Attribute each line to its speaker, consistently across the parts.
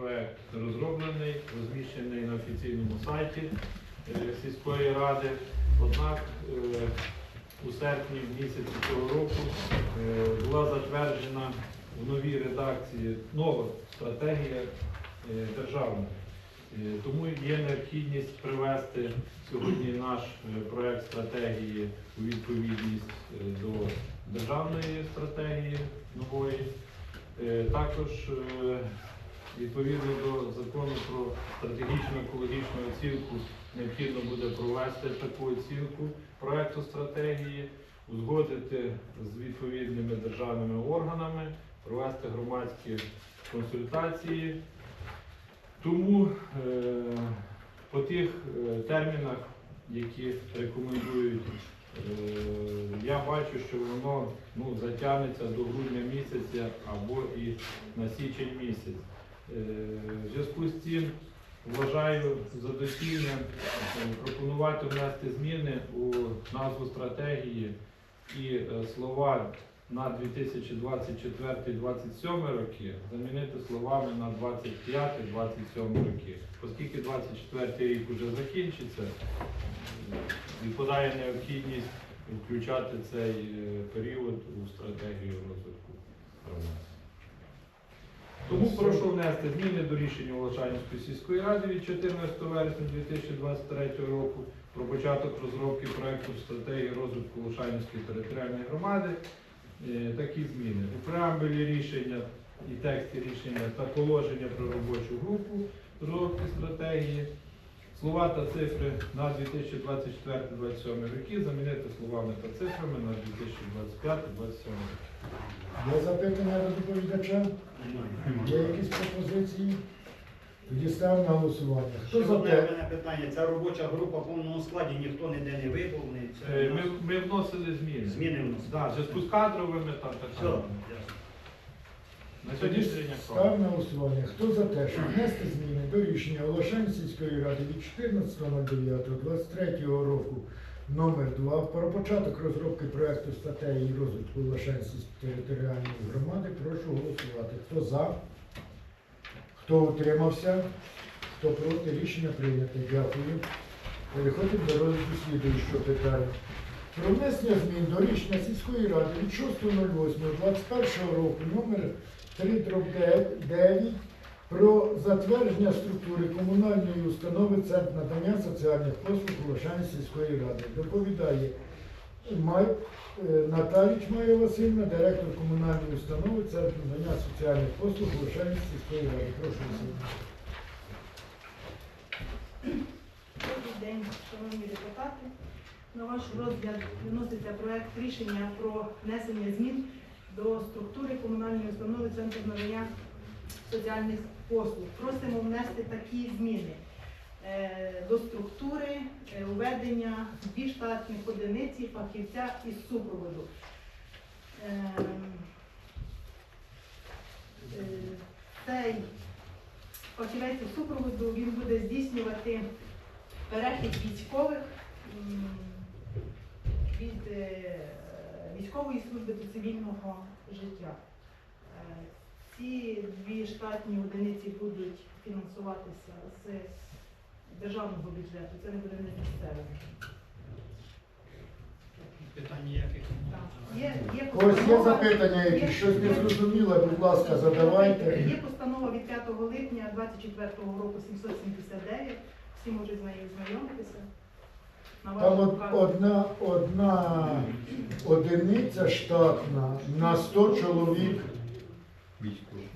Speaker 1: проект розроблений, розміщений на офіційному сайті е, сільської ради. Однак е, у серпні місяці цього року е, була затверджена в новій редакції нова стратегія державна. Тому є необхідність привести сьогодні наш проект стратегії у відповідність до державної стратегії нової. Також відповідно до закону про стратегічну екологічну оцінку необхідно буде провести таку оцінку проекту стратегії, узгодити з відповідними державними органами, провести громадські консультації. Тому е, по тих е, термінах, які рекомендують, е, я бачу, що воно ну, затягнеться до грудня місяця або і на січень місяць. Е, В зв'язку з цим вважаю за доцільне е, пропонувати внести зміни у назву стратегії і е, слова на 2024-2027 роки замінити словами на 25-27 роки. Оскільки 24 рік вже закінчиться, відпадає необхідність включати цей період у стратегію розвитку громад. Тому прошу внести зміни до рішення Волочанської сільської ради від 14 вересня 2023 року про початок розробки проекту стратегії розвитку Волочанської територіальної громади. Е, Такі зміни. У преамбулі рішення і тексті рішення та положення про робочу групу розробки стратегії. Слова та цифри на 2024-2027 роки замінити словами та цифрами на 2025-2027 роки.
Speaker 2: Є запитання до доповідача? Є якісь пропозиції? Тоді ставимо на голосування.
Speaker 3: Ще
Speaker 2: за
Speaker 3: одне
Speaker 2: те?
Speaker 3: мене питання. Ця робоча група в повному складі, ніхто ніде не виповнений.
Speaker 1: Е, Ми, ми вносили зміни.
Speaker 3: зміни вносили.
Speaker 1: Да, в зв'язку з кадровими та так
Speaker 3: Все,
Speaker 1: далі.
Speaker 3: ясно.
Speaker 1: На
Speaker 2: Тоді
Speaker 1: сьогоднішній день
Speaker 2: ставимо на голосування. Хто за те, щоб внести зміни до рішення Олошань сільської ради від 14.09.23 року номер 2 про початок розробки проекту стратегії розвитку Олошанської територіальної громади, прошу голосувати. Хто за? Хто утримався? Хто проти? Рішення прийнято. Дякую. Переходимо до розгляду слідуючого питання. Про внесення змін до рішення сільської ради від 6.08.21 року номер 3 9 про затвердження структури комунальної установи Центр надання соціальних послуг Волошани сільської ради. Доповідає Май, е, Наталіч Майя Васильівна, директор комунальної установи Центр надання соціальних послуг Волошани сільської ради. Прошу Васильівна.
Speaker 4: Добрий день, шановні депутати. На ваш розгляд виноситься проект рішення про внесення змін до структури комунальної установи Центр надання соціальних послуг. Просимо внести такі зміни Е, до структури е, введення дві штатних одиниці фахівця із супроводу. Ем, е, Цей фахівець із супроводу він буде здійснювати перехід військових від е, військової служби до цивільного життя. Е, Ці дві штатні одиниці будуть фінансуватися з державного бюджету, це не буде не місцеве.
Speaker 3: Питань ніяких
Speaker 4: Так. Є, є
Speaker 2: Когось є запитання, які щось не зрозуміло, будь ласка, задавайте.
Speaker 4: Є постанова від 5 липня 24 року 779, всі можуть з нею знайомитися.
Speaker 2: Там от, одна, одна одиниця штатна на 100 чоловік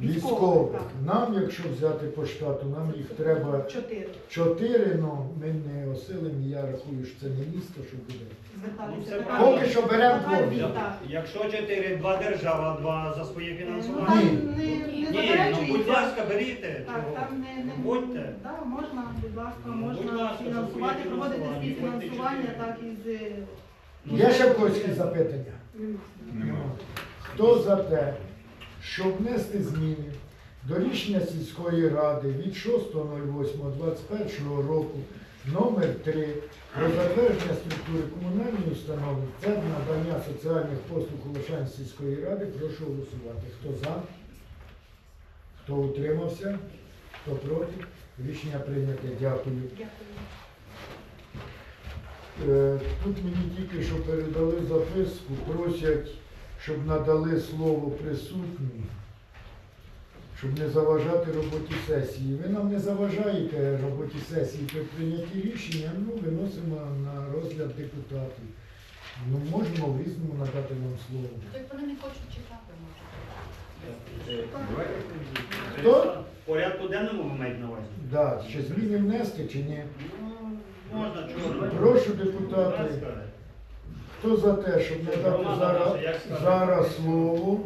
Speaker 2: військових. Нам, якщо взяти по штату, нам їх треба
Speaker 4: Чотири.
Speaker 2: 4, ну ми не осилимо, я рахую, що це не місто, що буде.
Speaker 3: Ну,
Speaker 4: Зверталися.
Speaker 3: це правильно.
Speaker 2: Поки що беремо двох.
Speaker 4: так.
Speaker 3: Якщо чотири, два держава, два за своє
Speaker 4: Ну,
Speaker 3: фінансування.
Speaker 4: там
Speaker 2: Ні.
Speaker 4: не, не
Speaker 3: Ні, ну
Speaker 4: заперечується.
Speaker 3: будь ласка, беріть.
Speaker 4: Так,
Speaker 3: чого?
Speaker 4: там не, не
Speaker 3: Будьте.
Speaker 4: Да, можна, будь ласка,
Speaker 3: Ну,
Speaker 4: можна
Speaker 3: будь ласка,
Speaker 4: фінансувати, проводити
Speaker 3: фінансування,
Speaker 4: співфінансування, так і з
Speaker 3: Ну,
Speaker 2: Є ще в когось якісь запитання?
Speaker 5: Нема.
Speaker 2: Хто за те, щоб внести зміни до рішення сільської ради від 6.08.21 року номер 3 про затвердження структури комунальної установи Центр надання соціальних послуг Олошань сільської ради, прошу голосувати. Хто за? Хто утримався? Хто проти? Рішення прийняте. Дякую.
Speaker 4: Дякую.
Speaker 2: Е, Тут мені тільки що передали записку, просять, щоб надали слово присутнім, щоб не заважати роботі сесії. Ви нам не заважаєте роботі сесії при прийнятті рішення, ну виносимо на розгляд депутатів. Ну, можемо в різному надати вам слово.
Speaker 5: Так вони не хочуть читати, може.
Speaker 2: Хто?
Speaker 3: В порядку денному ви маєте на увазі?
Speaker 2: Да, ще зміни внести чи ні?
Speaker 3: Ну, можна, чого
Speaker 2: Прошу депутати, хто за те, щоб надати зараз, зараз слово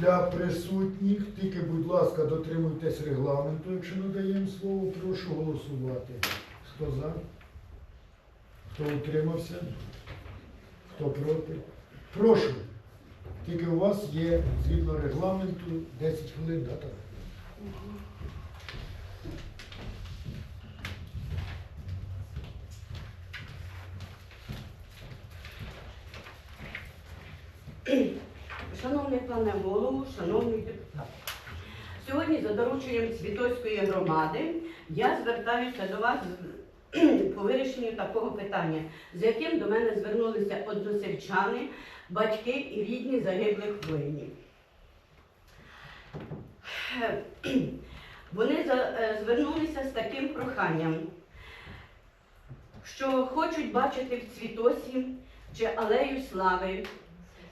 Speaker 2: для присутніх. Тільки, будь ласка, дотримуйтесь регламенту, якщо надаємо слово, прошу голосувати. Хто за? Хто утримався? Хто проти? Прошу. Тільки у вас є згідно регламенту 10 хвилин дата.
Speaker 6: Шановний пане голову, шановні депутати, сьогодні за дорученням Світоцької громади я звертаюся до вас по вирішенню такого питання, з яким до мене звернулися односельчани, батьки і рідні загиблих воїнів. Вони е, звернулися з таким проханням, що хочуть бачити в Цвітосі чи Алею Слави,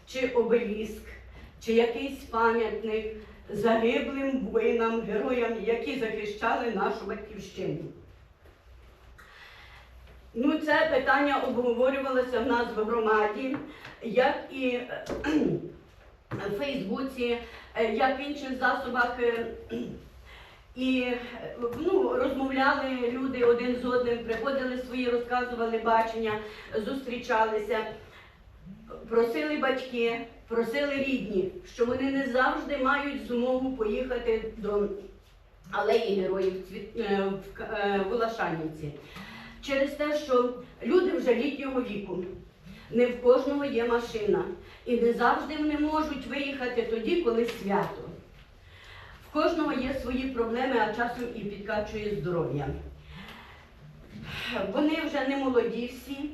Speaker 6: чи обеліск, чи якийсь пам'ятник загиблим воїнам, героям, які захищали нашу батьківщину. Ну, це питання обговорювалося в нас в громаді, як і е, в Фейсбуці, е, як в інших засобах. е, І ну, розмовляли люди один з одним, приходили свої, розказували бачення, зустрічалися. Просили батьки, просили рідні, що вони не завжди мають змогу поїхати до алеї героїв в К- в Улашанівці. Через те, що люди вже літнього віку, не в кожного є машина. І не завжди вони можуть виїхати тоді, коли свято. В кожного є свої проблеми, а часом і підкачує здоров'я. Вони вже не молоді всі,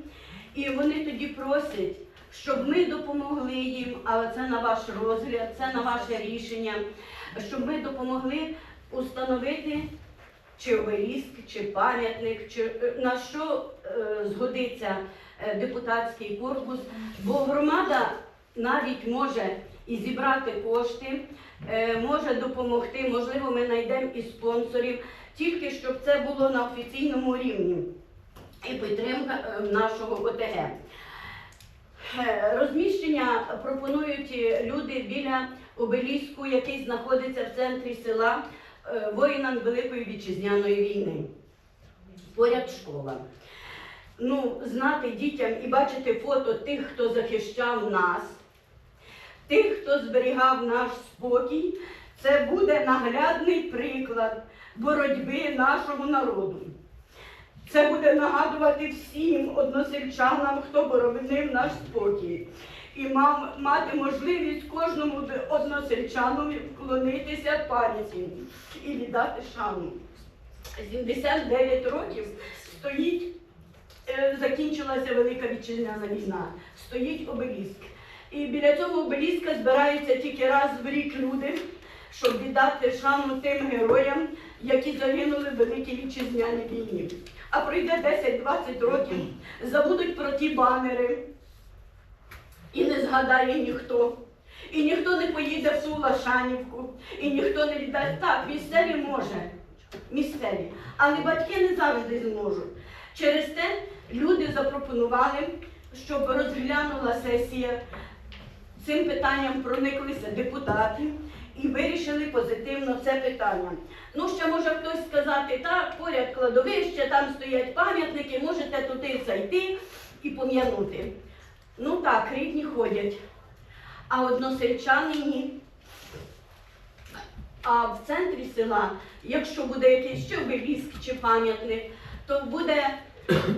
Speaker 6: і вони тоді просять, щоб ми допомогли їм, але це на ваш розгляд, це на ваше рішення, щоб ми допомогли установити чи обеліск, чи пам'ятник, чи е, на що е, згодиться е, депутатський корпус, бо громада навіть може і зібрати кошти, може допомогти, можливо, ми знайдемо і спонсорів, тільки щоб це було на офіційному рівні. І підтримка нашого ОТГ. Розміщення пропонують люди біля обеліску, який знаходиться в центрі села воїнам Великої вітчизняної війни. Поряд школа. Ну, знати дітям і бачити фото тих, хто захищав нас, тих, хто зберігав наш спокій, це буде наглядний приклад боротьби нашого народу. Це буде нагадувати всім односельчанам, хто боронив наш спокій. І мав мати можливість кожному односельчанові вклонитися пам'яті і віддати шану. 79 років стоїть, е, закінчилася Велика Вітчизняна війна, стоїть обеліск. І біля цього обеліска збираються тільки раз в рік люди, щоб віддати шану тим героям, які загинули в Великій Вітчизняній війні. А пройде 10-20 років, забудуть про ті банери, і не згадає ніхто. І ніхто не поїде в ту Лашанівку, і ніхто не віддасть. Так, місцеві може, місцеві, але батьки не завжди зможуть. Через те люди запропонували, щоб розглянула сесія. Цим питанням прониклися депутати і вирішили позитивно це питання. Ну, ще може хтось сказати, так, поряд кладовище, там стоять пам'ятники, можете туди зайти і пом'янути. Ну так, рідні ходять, а односельчани ні. А в центрі села, якщо буде якийсь чи обеліск, чи пам'ятник, то буде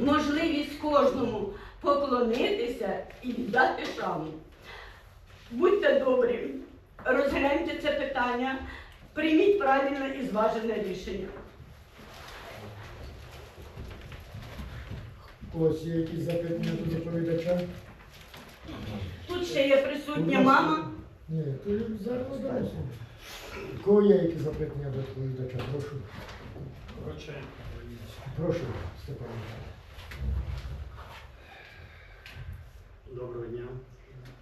Speaker 6: можливість кожному поклонитися і віддати шану. Будьте добрі, розгляньте це питання, Прийміть правильне і зважене рішення.
Speaker 2: Ось є якісь запитання до доповідача?
Speaker 6: Ще є присутня мама.
Speaker 2: Ні, то зараз роздається. У кого є які запитання до доповідача? Прошу. Прошу, Степан.
Speaker 3: доброго дня.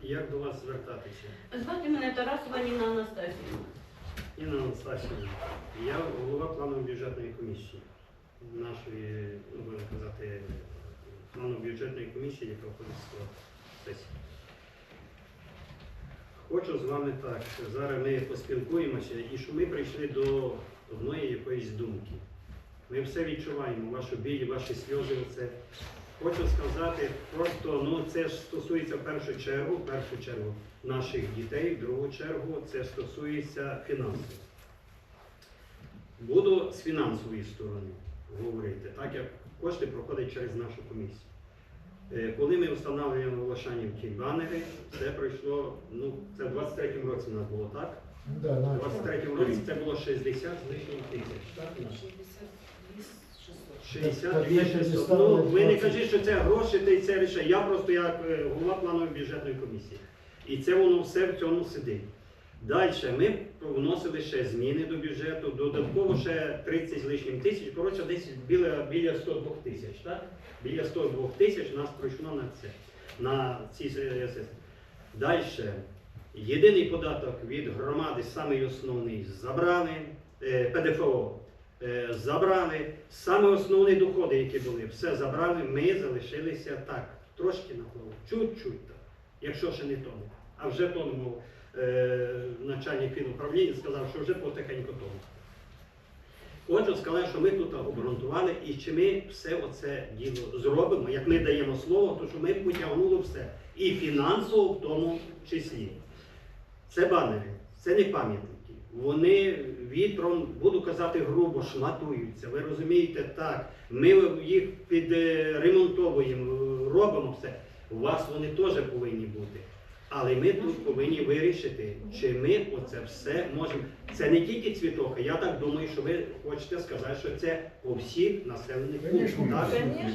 Speaker 3: Як до вас звертатися?
Speaker 6: Звати мене Тарасова Ніна Анастасівна.
Speaker 3: Інна Анастасівна, я голова планової бюджетної комісії нашої, ну, будемо казати, планово-бюджетної комісії, яка входить в склад сесії. Хочу з вами так, зараз ми поспілкуємося і що ми прийшли до одної якоїсь думки. Ми все відчуваємо, вашу біль, ваші сльози. Це. Хочу сказати, просто ну це ж стосується в першу чергу, в першу чергу наших дітей, в другу чергу це стосується фінансів. Буду з фінансової сторони говорити, так як кошти проходять через нашу комісію. Е, Коли ми встановлюємо в Лошані ті банери, це пройшло, ну, це в 23-му році у нас було так.
Speaker 2: Да,
Speaker 3: У 23-му році це було 60 з лишнім тисяч. Так, у нас? 62
Speaker 2: Так, так,
Speaker 3: 600. Ну, ви не
Speaker 2: 20.
Speaker 3: кажіть, що це гроші, та й це рішення. Я просто як е, голова планової бюджетної комісії. І це воно все в цьому сидить. Далі ми вносили ще зміни до бюджету, додатково ще 30 з лишнім тисяч, коротше, десь біля, біля 102 тисяч. Так? Біля 102 тисяч нас пройшло на це, на ці. Далі. Єдиний податок від громади, самий основний, забрали, е, ПДФО е, забрали, саме основні доходи, які були, все забрали, ми залишилися так, трошки на плаву, чуть-чуть так, якщо ще не тому. А вже тому е, начальник фінуправління сказав, що вже потихеньку тому. Хочу сказати, що ми тут обґрунтували і чи ми все оце діло зробимо, як ми даємо слово, то що ми потягнули все. І фінансово в тому числі. Це банери, це не пам'ятники. Вони вітром, буду казати грубо, шматуються. Ви розумієте, так. Ми їх підремонтовуємо, робимо все. У вас вони теж повинні бути. Але ми тут повинні вирішити, чи ми оце все можемо. Це не тільки цвітоха. Я так думаю, що ви хочете сказати, що це по всіх населених пунктах.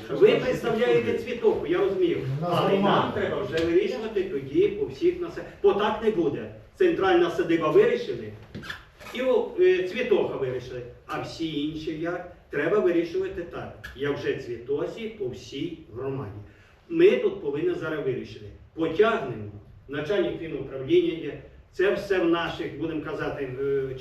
Speaker 3: Ви представляєте цвітоку, я розумію. Але нам треба вже вирішувати тоді по всіх населених. Бо так не буде. Центральна садиба вирішили, і е, цвітоха вирішили. А всі інші як? Треба вирішувати так. Я вже цвітосі по всій громаді. Ми тут повинні зараз вирішити. Потягнемо. Начальник фінуправління є. Це все в наших, будемо казати,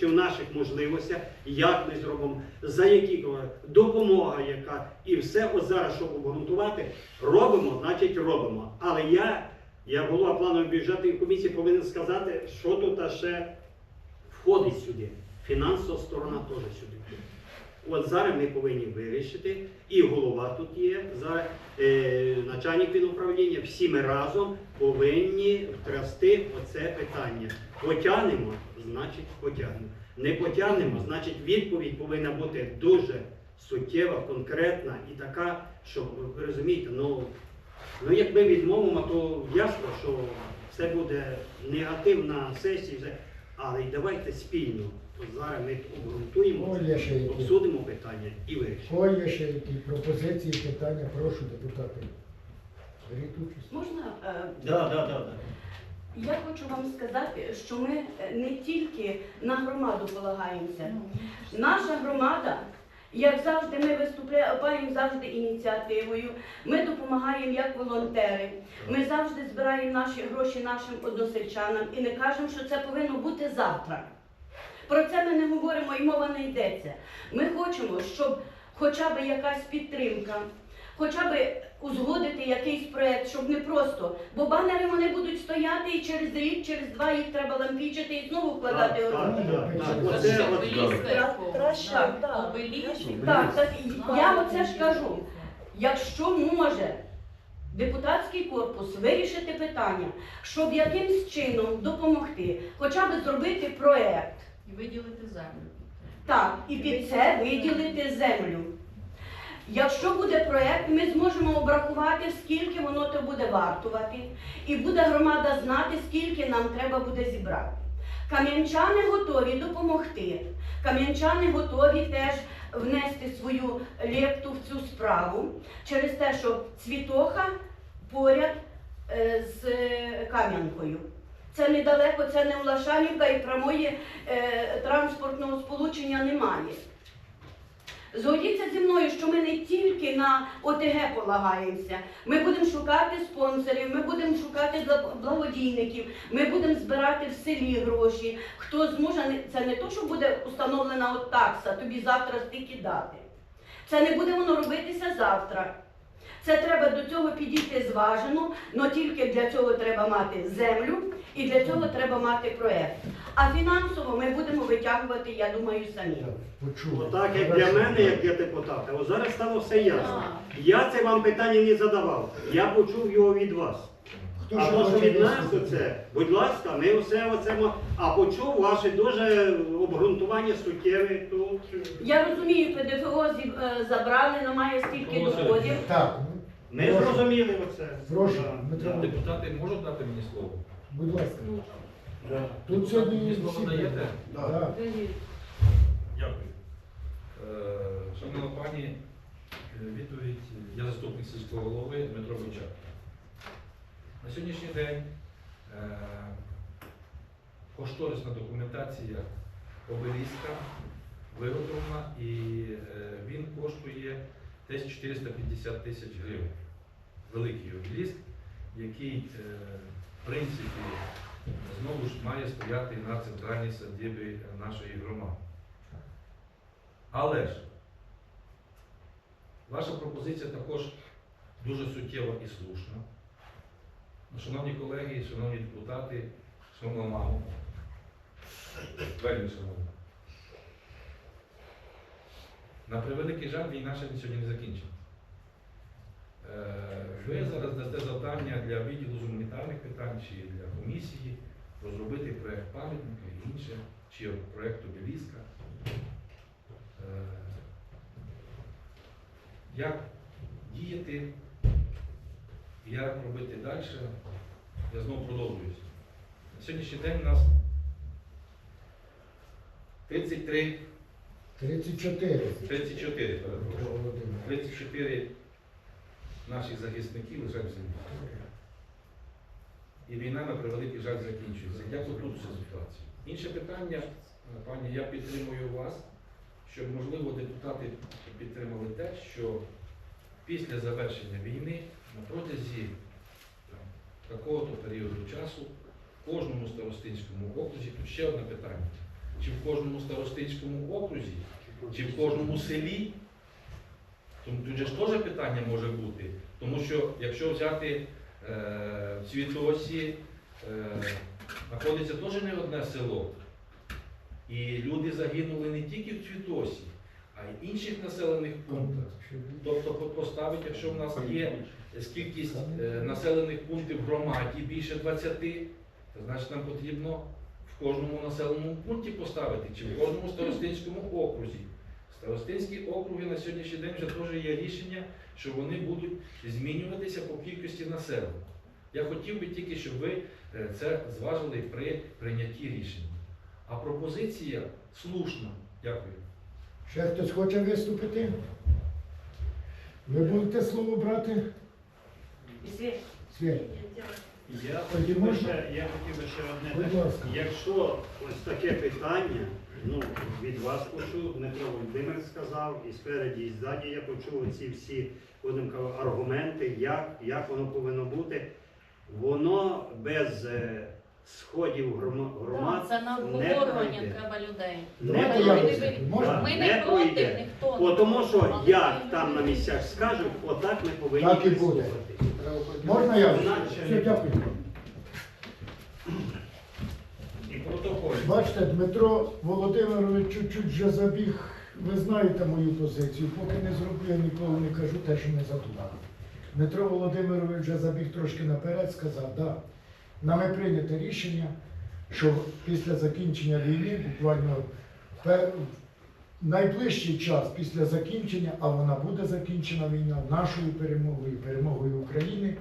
Speaker 3: чи в наших можливостях, як ми зробимо, за які допомога яка. І все от зараз, щоб обґрунтувати, робимо, значить робимо. Але я, як голова планової бюджетної комісії, повинен сказати, що тут ще входить сюди. Фінансова сторона теж сюди. От зараз ми повинні вирішити, і голова тут є, зараз е, начальник фінуправління, всі ми разом повинні втрясти оце питання. Потягнемо, значить потягнемо. Не потягнемо, значить відповідь повинна бути дуже суттєва, конкретна і така, що ви розумієте, ну, ну як ми відмовимо, то ясно, що це буде негатив на сесії, але й давайте спільно. Зараз ми обґрунтуємо,
Speaker 2: Ой, є ще які.
Speaker 3: обсудимо питання і вирішимо.
Speaker 2: Кого є ще які пропозиції, питання? Прошу, депутати. Беріть участь.
Speaker 6: Можна е,
Speaker 3: Да, да, да, да.
Speaker 6: Я хочу вам сказати, що ми е, не тільки на громаду полагаємося. Наша громада, як завжди, ми виступаємо завжди ініціативою. Ми допомагаємо як волонтери. Ми завжди збираємо наші гроші нашим односельчанам і не кажемо, що це повинно бути завтра. Про це ми не говоримо і мова не йдеться. Ми хочемо, щоб хоча б якась підтримка, хоча б узгодити якийсь проект, щоб не просто, бо банери вони будуть стояти і через рік, через два їх треба лампічити і знову вкладати гроші.
Speaker 3: так,
Speaker 6: я оце ж кажу. Якщо може депутатський корпус вирішити питання, щоб якимсь чином допомогти, хоча б зробити проект,
Speaker 5: І виділити землю.
Speaker 6: так, і під це виділити землю. Якщо буде проект, ми зможемо обрахувати, скільки воно то буде вартувати, і буде громада знати, скільки нам треба буде зібрати. Кам'янчани готові допомогти. Кам'янчани готові теж внести свою лепту в цю справу через те, що цвітоха поряд е, з Кам'янкою. Це недалеко, це не Влашанівка і прямої е, транспортного сполучення немає. Згодіться зі мною, що ми не тільки на ОТГ полагаємося. Ми будемо шукати спонсорів, ми будемо шукати благодійників, ми будемо збирати в селі гроші. Хто зможе, це не то, що буде установлена от такса, тобі завтра стільки дати. Це не буде воно робитися завтра. Це треба до цього підійти зважено, але тільки для цього треба мати землю і для цього треба мати проєкт. А фінансово ми будемо витягувати, я думаю, самі.
Speaker 3: Отак, як для мене, як для депутата. От зараз стало все ясно. Я це вам питання не задавав. Я почув його від вас.
Speaker 2: Хто
Speaker 3: А що від нас оце, будь ласка, ми все оце А почув ваше дуже обґрунтування суттєве тут.
Speaker 6: Я розумію, ПДФО зі- е, забрали, немає стільки доходів.
Speaker 2: Так,
Speaker 3: Ми
Speaker 2: Прошу.
Speaker 3: зрозуміли оце.
Speaker 2: прошу,
Speaker 3: Да.
Speaker 7: Депутати можуть дати мені слово?
Speaker 2: Будь ласка. Тут сьогодні всі-
Speaker 7: даєте?
Speaker 2: Так.
Speaker 7: Дякую. Е, Шановна пані, е, відповідь. Я заступник сільського голови Дмитро Бочак. На сьогоднішній день е, кошторисна документація обеліска виготовлена і е, він коштує десь 450 тисяч гривень. Великий обеліск, який, е, в принципі, знову ж має стояти на центральній садибі нашої громади. Але ж ваша пропозиція також дуже суттєва і слушна. Ну, Шановні колеги, шановні депутати, шановна мамо, вельми шановна. На превеликий жаль, війна ще сьогодні не закінчена. Е, Ви зараз дасте завдання для відділу з гуманітарних питань чи для комісії розробити проєкт пам'ятника і інше, чи проєкт обеліска. Е, Як діяти, як робити далі, я знову продовжуюся. На сьогоднішній день у нас 33,
Speaker 2: 34.
Speaker 7: 34, перепрошую. 34 наших захисників лише в землі. І війна, на превеликий жаль, закінчується. Як тут вся ситуація? Інше питання, пані, я підтримую вас, щоб, можливо, депутати підтримали те, що після завершення війни на протязі такого-то періоду часу в кожному старостинському окрузі, тут ще одне питання, чи в кожному старостинському окрузі, чи в кожному селі тут же ж теж питання може бути. Тому що якщо взяти е, в Цвітосі, е, знаходиться теж не одне село. І люди загинули не тільки в Цвітосі, а й в інших населених пунктах. Тобто поставити, якщо в нас є кількість е, населених пунктів в громаді більше 20, то значить нам потрібно в кожному населеному пункті поставити, чи в кожному старостинському окрузі. Старостинські округи на сьогоднішній день вже теж є рішення, що вони будуть змінюватися по кількості населення. Я хотів би тільки, щоб ви е, це зважили при прийнятті рішення. А пропозиція слушна. Дякую.
Speaker 2: Ще хтось хоче виступити? Ви будете слово брати?
Speaker 6: Світ.
Speaker 3: Я хотів би ще, я хотів би ще одне.
Speaker 2: Будь ласка.
Speaker 3: Якщо ось таке питання, ну від вас почув, Дмитро Володимир сказав, і спереді, і ззаді я почув ці всі будемо казати, аргументи, як, як воно повинно бути. Воно без е, сходів грома- громад
Speaker 5: Так, Це на
Speaker 3: не
Speaker 5: обговорювання
Speaker 3: пройде.
Speaker 5: треба людей.
Speaker 3: Не
Speaker 5: Ми
Speaker 2: я
Speaker 5: не
Speaker 2: Можна?
Speaker 5: Ми не проти,
Speaker 3: пройде.
Speaker 5: ніхто
Speaker 3: Бо тому що
Speaker 5: але
Speaker 3: як
Speaker 5: ми
Speaker 3: там на місцях скажуть, отак ми повинні
Speaker 2: Так і буде. Можна я? Все, дякую.
Speaker 1: І протокол.
Speaker 2: Бачите, Дмитро Володимирович чуть-чуть вже забіг. Ви знаєте мою позицію. Поки не зроблю, я ніколи не кажу те, що не задумав. Дмитро Володимирович вже забіг трошки наперед, сказав, да, нами прийнято рішення, що після закінчення війни, буквально найближчий час після закінчення, а вона буде закінчена війна нашою перемогою, перемогою України,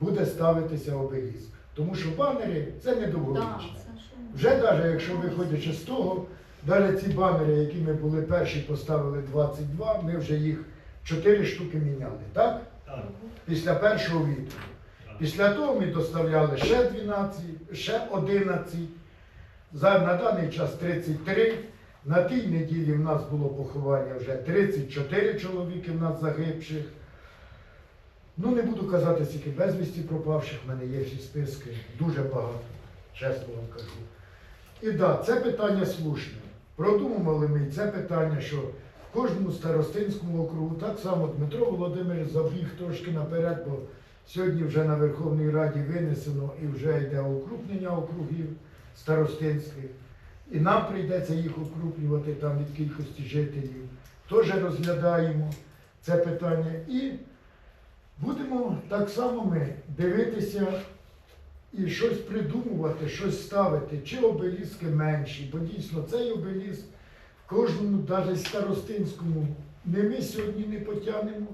Speaker 2: буде ставитися обеліск. Тому що банери це недовговічне. Вже навіть якщо виходячи з того, навіть ці банери, які ми були перші, поставили 22, ми вже їх 4 штуки міняли, так?
Speaker 3: Так.
Speaker 2: Після першого вітру. Після того ми доставляли ще 12, ще 11. За, на даний час 33. На тій неділі в нас було поховання вже 34 чоловіки в нас загибших. Ну, не буду казати, скільки безвісті пропавших, в мене є всі списки, дуже багато, чесно вам кажу. І так, да, це питання слушне. Продумували ми це питання, що в кожному старостинському округу так само Дмитро Володимирович забіг трошки наперед, бо сьогодні вже на Верховній Раді винесено і вже йде укрупнення округів старостинських. І нам прийдеться їх укрупнювати там від кількості жителів. Теж розглядаємо це питання. І будемо так само ми дивитися і щось придумувати, щось ставити, чи обеліски менші, бо дійсно цей обеліск в кожному, навіть старостинському, не ми сьогодні не потягнемо.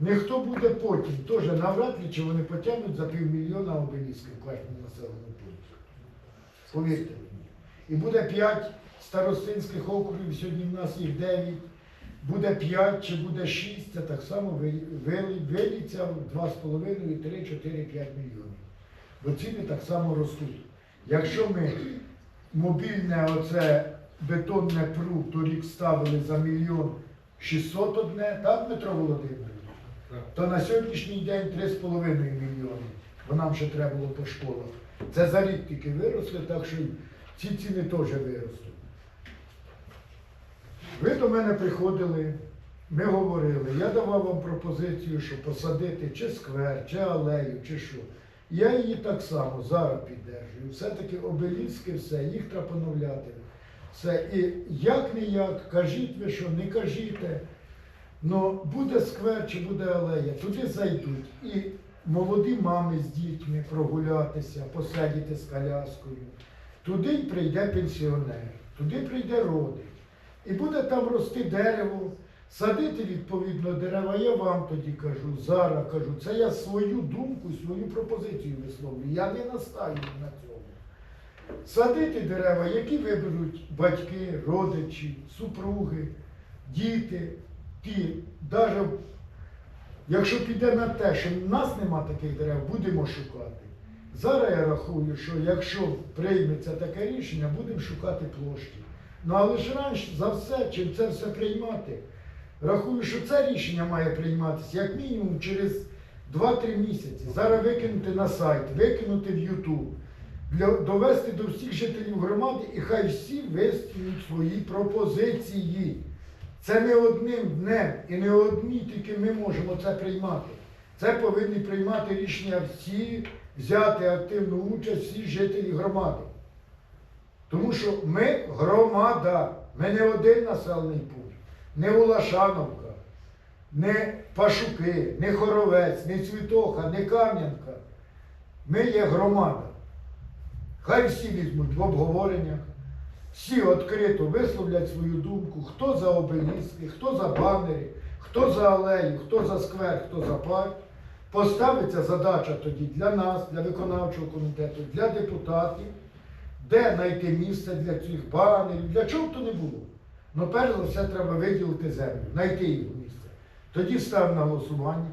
Speaker 2: Ніхто буде потім, теж навряд ли чи вони потягнуть за півмільйона обелісків в кожному населеному пункті. Повірте мені. І буде 5 старостинських округів, сьогодні в нас їх 9. Буде 5 чи буде 6, це так само виліться в 2,5, 3, 4, 5 мільйонів. Бо ціни так само ростуть. Якщо ми мобільне оце бетонне пру торік ставили за мільйон 600 одне, так, Дмитро Володимирович? То на сьогоднішній день 3,5 мільйони, бо нам ще треба було по школах. Це за рік тільки виросли, так що ці ціни теж виростуть. Ви до мене приходили, ми говорили, я давав вам пропозицію, що посадити чи сквер, чи алею, чи що. Я її так само зараз піддержую. Все-таки обеліски, все, їх треба поновляти. Все. І як не як, кажіть ви що, не кажіть. Ну, буде сквер чи буде алея, туди зайдуть і молоді мами з дітьми прогулятися, посидіти з коляскою. Туди прийде пенсіонер, туди прийде родич. І буде там рости дерево, садити відповідно дерева. Я вам тоді кажу, зараз кажу, це я свою думку, свою пропозицію висловлюю. Я не настаю на цьому. Садити дерева, які виберуть батьки, родичі, супруги, діти, ті, навіть якщо піде на те, що в нас нема таких дерев, будемо шукати. Зараз я рахую, що якщо прийметься таке рішення, будемо шукати площі. Ну але ж раніше за все, чим це все приймати, рахую, що це рішення має прийматися як мінімум через 2-3 місяці. Зараз викинути на сайт, викинути в Ютуб, довести до всіх жителів громади і хай всі висунуть свої пропозиції. Це не одним днем і не одні тільки ми можемо це приймати. Це повинні приймати рішення всі, взяти активну участь всі жителі громади. Тому що ми громада, ми не один населений пункт, не Улашановка, не Пашуки, не Хоровець, не Цвітоха, не Кам'янка. Ми є громада. Хай всі візьмуть в обговореннях, всі відкрито висловлять свою думку, хто за обеліски, хто за банери, хто за алею, хто за сквер, хто за парк. Поставиться задача тоді для нас, для виконавчого комітету, для депутатів, де знайти місце для цих банерів, для чого то не було. Ну, перш за все, треба виділити землю, знайти його місце. Тоді ставимо на голосування,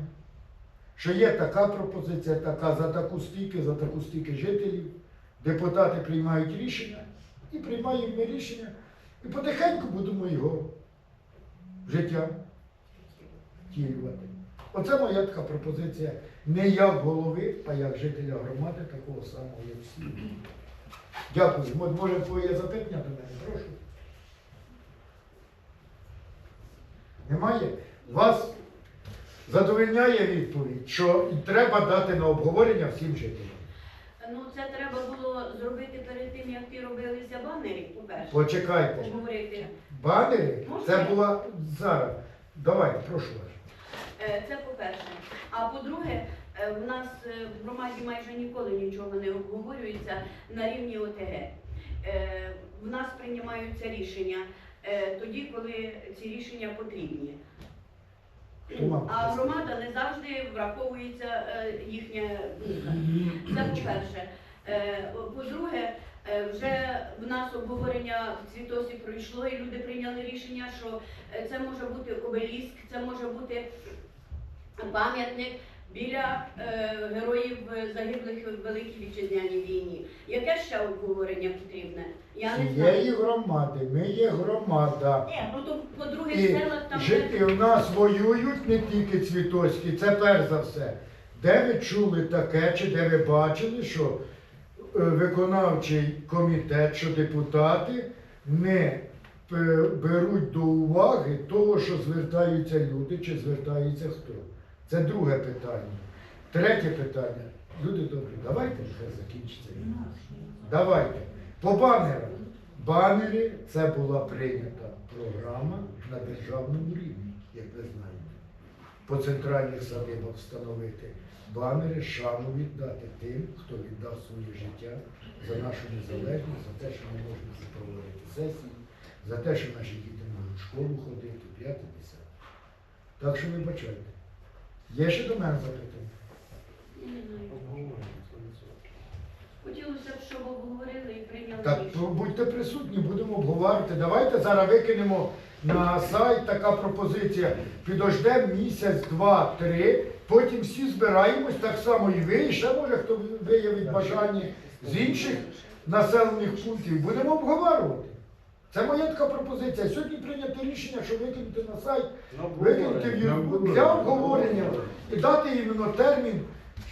Speaker 2: що є така пропозиція, така за таку стільки, за таку стільки жителів. Депутати приймають рішення і приймаємо ми рішення. І потихеньку будемо його життя втілювати. Оце моя така пропозиція не як голови, а як жителя громади, такого самого, як всі. Дякую. Може, твоє запитання до мене? Прошу. Немає? Вас задовольняє відповідь, що треба дати на обговорення всім жителям.
Speaker 6: Ну, це треба було зробити перед тим, як ти робилися банери, по-перше.
Speaker 2: Почекайте.
Speaker 6: Обговорити.
Speaker 2: Банери,
Speaker 6: Можна
Speaker 2: це була зараз. Давайте, прошу вас.
Speaker 6: Е, Це по-перше. А по-друге, е, в нас е, в громаді майже ніколи нічого не обговорюється на рівні ОТГ. Е, В нас приймаються рішення тоді, коли ці рішення потрібні. А громада не завжди враховується е, їхня думка. Це по-перше. Е, По-друге, Е, Вже в нас обговорення в Цвітосі пройшло, і люди прийняли рішення, що е, це може бути обеліск, це може бути пам'ятник біля е, героїв загиблих в Великій Вітчизняній війні. Яке ще обговорення потрібне? Я не
Speaker 2: Цієї
Speaker 6: знаю.
Speaker 2: громади, ми є громада.
Speaker 6: Ні, ну то по других
Speaker 2: І
Speaker 6: селах там
Speaker 2: жити в нас воюють не тільки цвітоські, це перш за все. Де ви чули таке, чи де ви бачили, що е, виконавчий комітет, що депутати не е, беруть до уваги того, що звертаються люди, чи звертається хто. Це друге питання. Третє питання. Люди добрі, давайте вже закінчиться війна. Давайте. По банерам. Банери це була прийнята програма на державному рівні, як ви знаєте. По центральних садибах встановити банери, шану віддати тим, хто віддав своє життя за нашу незалежність, за те, що ми можемо проводити сесії, за те, що наші діти можуть в школу ходити, п'яте десяте. Так що вибачайте. Є ще до мене запитання?
Speaker 6: Хотілося б, щоб обговорили і прийняли
Speaker 2: Так
Speaker 6: рішення.
Speaker 2: будьте присутні, будемо обговорювати. Давайте зараз викинемо на сайт така пропозиція. Підождемо місяць, два, три, потім всі збираємось, так само і ви, і ще може хто виявить бажання з інших населених пунктів. Будемо обговорювати. Це моя така пропозиція. Сьогодні прийняти рішення, що викинути на сайт, викинути в Ю- для обговорення і дати іменно термін,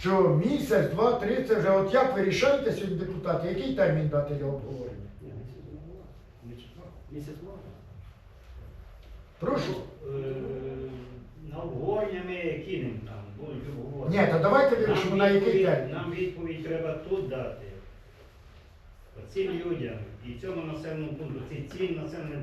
Speaker 2: що місяць, два, три, це вже от як ви рішаєте сьогодні депутати, який термін дати для обговорення?
Speaker 3: Місяць мало.
Speaker 2: Прошу.
Speaker 8: Е, На обговорення ми кинемо там, будуть обговорення.
Speaker 2: Ні, то давайте вирішимо на який термін.
Speaker 8: Нам відповідь треба тут дати. Цим людям і цьому населеному пункту, ці- цим населеним